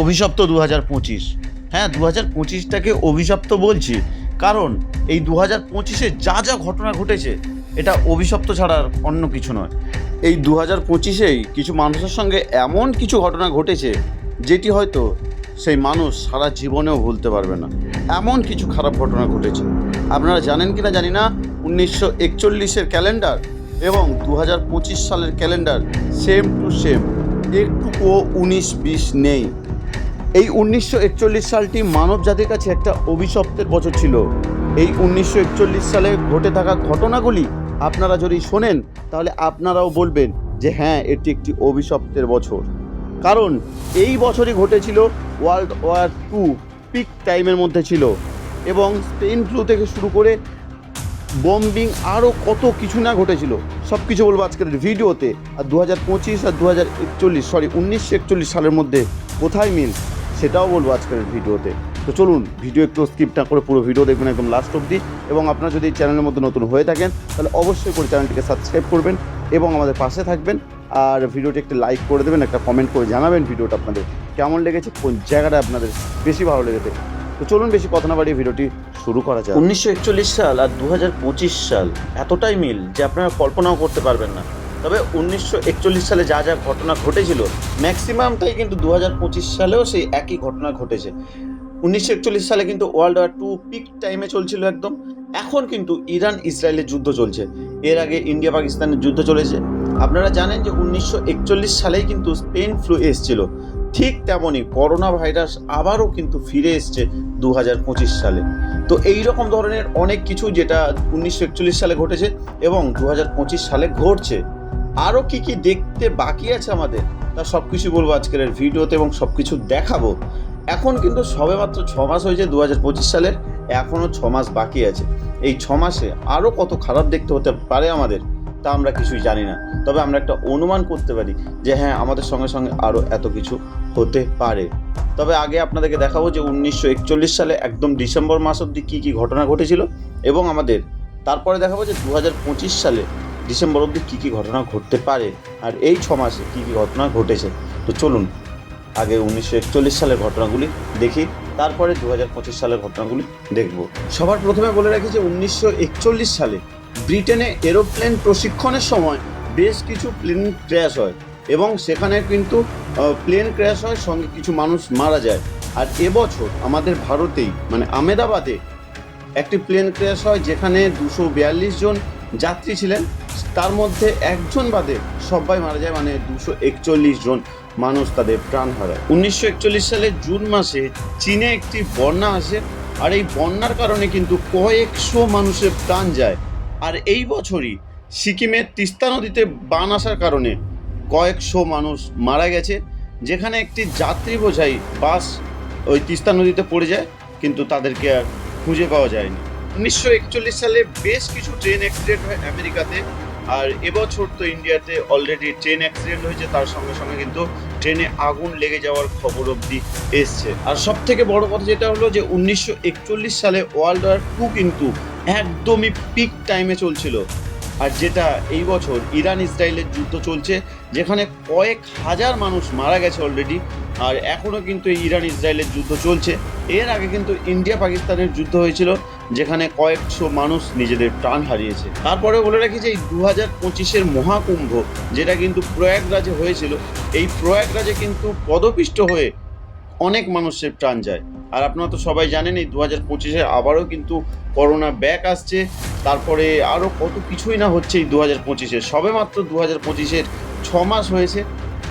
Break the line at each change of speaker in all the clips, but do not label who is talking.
অভিশপ্ত দু হাজার পঁচিশ। হ্যাঁ দু হাজার পঁচিশটাকে অভিশপ্ত বলছি। কারণ এই দু হাজার পঁচিশে যা যা ঘটনা ঘটেছে, এটা অভিশপ্ত ছাড়া আর অন্য কিছু নয়। এই দু হাজার পঁচিশেই কিছু মানুষের সঙ্গে এমন কিছু ঘটনা ঘটেছে, যেটি হয়তো সেই মানুষ সারা জীবনেও ভুলতে পারবে না। এমন কিছু খারাপ ঘটনা ঘটেছে। আপনারা জানেন কি না জানি না, উনিশশো একচল্লিশের ক্যালেন্ডার এবং দু হাজার পঁচিশ সালের ক্যালেন্ডার সেম টু সেম, একটুকুও উনিশ বিশ নেই। এই উনিশশো একচল্লিশ সালটি মানব জাতির কাছে একটা অভিশপ্তের বছর ছিল। এই উনিশশো একচল্লিশ সালে ঘটে থাকা ঘটনাগুলি আপনারা যদি শোনেন, তাহলে আপনারাও বলবেন যে হ্যাঁ এটি একটি অভিশপ্তের বছর। কারণ এই বছরই ঘটেছিল ওয়ার্ল্ড ওয়ার টু, পিক টাইমের মধ্যে ছিল। এবং স্পেন ফ্লু থেকে শুরু করে বম্বিং আরও কত কিছু না ঘটেছিল। সব কিছু বলব আজকের ভিডিওতে। আর দু হাজার পঁচিশ আর দু হাজার একচল্লিশ সরি উনিশশো একচল্লিশ সালের মধ্যে কোথায় মিল? সেটাও বলব আজকের ভিডিওতে। তো চলুন, ভিডিও একটু স্কিপ না করে পুরো ভিডিও দেখবেন একদম লাস্ট অবধি। এবং আপনারা যদি চ্যানেলের মধ্যে নতুন হয়ে থাকেন, তাহলে অবশ্যই করে চ্যানেলটিকে সাবস্ক্রাইব করবেন এবং আমাদের পাশে থাকবেন। আর ভিডিওটি একটু লাইক করে দেবেন, একটা কমেন্ট করে জানাবেন ভিডিওটা আপনাদের কেমন লেগেছে, কোন জায়গাটা আপনাদের বেশি ভালো লেগেছে। তো চলুন বেশি কথা না বাড়িয়ে ভিডিওটি শুরু করা যায় উনিশশো একচল্লিশ সাল আর দু হাজার পঁচিশ সাল এতটাই মিল যে আপনারা কল্পনাও করতে পারবেন না। তবে উনিশশো একচল্লিশ সালে যা যা ঘটনা ঘটেছিল ম্যাক্সিমামটাই কিন্তু দু হাজার পঁচিশ সালেও সেই একই ঘটনা ঘটেছে। উনিশশো একচল্লিশ সালে কিন্তু ওয়ার্ল্ড ওয়ার টু পিক টাইমে চলছিল একদম। এখন কিন্তু ইরান ইসরায়েলের যুদ্ধ চলছে। এর আগে ইন্ডিয়া পাকিস্তানের যুদ্ধ চলেছে। আপনারা জানেন যে উনিশশো একচল্লিশ সালেই কিন্তু স্পেন ফ্লু এসছিল। ঠিক তেমনই করোনা ভাইরাস আবারও কিন্তু ফিরে এসছে দু হাজার পঁচিশ সালে। তো এই রকম ধরনের অনেক কিছু যেটা উনিশশো একচল্লিশ সালে ঘটেছে এবং দু হাজার পঁচিশ সালে ঘটছে। আরও কি কি দেখতে বাকি আছে আমাদের, তা সব কিছু বলব আজকের ভিডিওতে এবং সব কিছু দেখাবো। এখন কিন্তু সবে মাত্র ছ মাস হয়েছে দু হাজার পঁচিশ সালের এখনও ছ মাস বাকি আছে। এই ছ মাসে আরও কত খারাপ দেখতে হতে পারে আমাদের, তা আমরা কিছুই জানি না। তবে আমরা একটা অনুমান করতে পারি যে হ্যাঁ আমাদের সঙ্গে সঙ্গে আরও এত কিছু হতে পারে। তবে আগে আপনাদেরকে দেখাবো যে উনিশশো একচল্লিশ সালে একদম ডিসেম্বর মাস অবধি কী কী ঘটনা ঘটেছিল এবং আমাদের, তারপরে দেখাবো যে দু হাজার পঁচিশ সালে ডিসেম্বর অবধি কী কী ঘটনা ঘটতে পারে? আর এই ছ মাসে কী কী ঘটনা ঘটেছে? তো চলুন, আগে উনিশশো একচল্লিশ সালের ঘটনাগুলি দেখি, তারপরে দু হাজার পঁচিশ সালের ঘটনাগুলি দেখব। সবার প্রথমে বলে রাখি যে উনিশশো একচল্লিশ সালে ব্রিটেনে এরোপ্লেন প্রশিক্ষণের সময় বেশ কিছু প্লেন ক্র্যাশ হয় এবং সেখানে কিন্তু প্লেন ক্র্যাশ হয়, সঙ্গে কিছু মানুষ মারা যায়। আর এবছর আমাদের ভারতেই মানে আমেদাবাদে একটি প্লেন ক্র্যাশ হয়, যেখানে দুশো বিয়াল্লিশ জন যাত্রী ছিলেন। তার মধ্যে একজন বাদে সবাই মারা যায় মানে দুশো একচল্লিশ জন মানুষ তাদের প্রাণ হারায়। উনিশশো একচল্লিশ সালে জুন মাসে চীনে একটি বন্যা আসে, আর এই বন্যার কারণে কিন্তু কয়েকশো মানুষের প্রাণ যায়। আর এই বছরই সিকিমের তিস্তা নদীতে বান আসার কারণে কয়েকশো মানুষ মারা গেছে, যেখানে একটি যাত্রী বোঝাই বাস ওই তিস্তা নদীতে পড়ে যায়, কিন্তু তাদেরকে আর খুঁজে পাওয়া যায়নি। উনিশশো একচল্লিশ সালে বেশ কিছু ট্রেন অ্যাক্সিডেন্ট হয় আমেরিকাতে। আর এবছর তো ইন্ডিয়াতে অলরেডি ট্রেন অ্যাক্সিডেন্ট হয়েছে, তার সঙ্গে সঙ্গে কিন্তু ট্রেনে আগুন লেগে যাওয়ার খবর অবধি এসছে। আর সব থেকে বড় কথা যেটা হলো যে, উনিশশো একচল্লিশ সালে ওয়ার্ল্ড ওয়ার টু কিন্তু একদমই পিক টাইমে চলছিল। আর যেটা এই বছর ইরান ইসরায়েলের যুদ্ধ চলছে, যেখানে কয়েক হাজার মানুষ মারা গেছে অলরেডি আর এখনও কিন্তু এই ইরান ইসরায়েলের যুদ্ধ চলছে। এর আগে কিন্তু ইন্ডিয়া পাকিস্তানের যুদ্ধ হয়েছিল। যেখানে কয়েকশো মানুষ নিজেদের প্রাণ হারিয়েছে। তারপরে বলে রাখি যে এই দু হাজার পঁচিশের মহাকুম্ভ, যেটা কিন্তু প্রয়াগরাজে হয়েছিল, এই প্রয়াগরাজে কিন্তু পদপিষ্ট হয়ে অনেক মানুষের প্রাণ যায়। আর আপনারা তো সবাই জানেন, এই দু হাজার পঁচিশে আবারও কিন্তু করোনা ব্যাক আসছে। তারপরে আরও কত কিছুই না হচ্ছে এই দু হাজার পঁচিশে। সবে মাত্র দু হাজার পঁচিশের ছ মাস হয়েছে,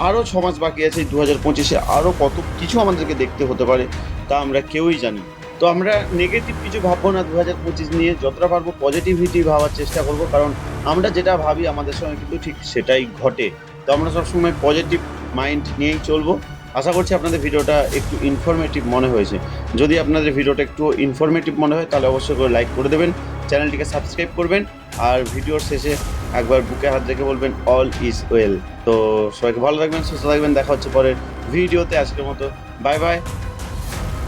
আরও ছ মাস বাকি আছে এই দু হাজার পঁচিশে। আরও কত কিছু আমাদেরকে দেখতে হতে পারে, তা আমরা কেউই জানি তো আমরা নেগেটিভ কিছু ভাববো না দু হাজার পঁচিশ নিয়ে যতটা পারব পজিটিভিটি ভাবার চেষ্টা করব, কারণ আমরা যেটা ভাবি আমাদের সঙ্গে কিন্তু ঠিক সেটাই ঘটে। তো আমরা সবসময় পজিটিভ মাইন্ড নিয়েই চলবো। আশা করছি আপনাদের ভিডিওটা একটু ইনফরমেটিভ মনে হয়েছে। যদি আপনাদের ভিডিওটা একটু ইনফরমেটিভ মনে হয়, তাহলে অবশ্যই করে লাইক করে দেবেন, চ্যানেলটিকে সাবস্ক্রাইব করবেন, আর ভিডিওর শেষে একবার বুকে হাত রেখে বলবেন অল ইজ ওয়েল তো সবাইকে ভালো থাকবেন, সুস্থ থাকবেন, দেখা হচ্ছে পরের ভিডিওতে আজকের মতো। Bye bye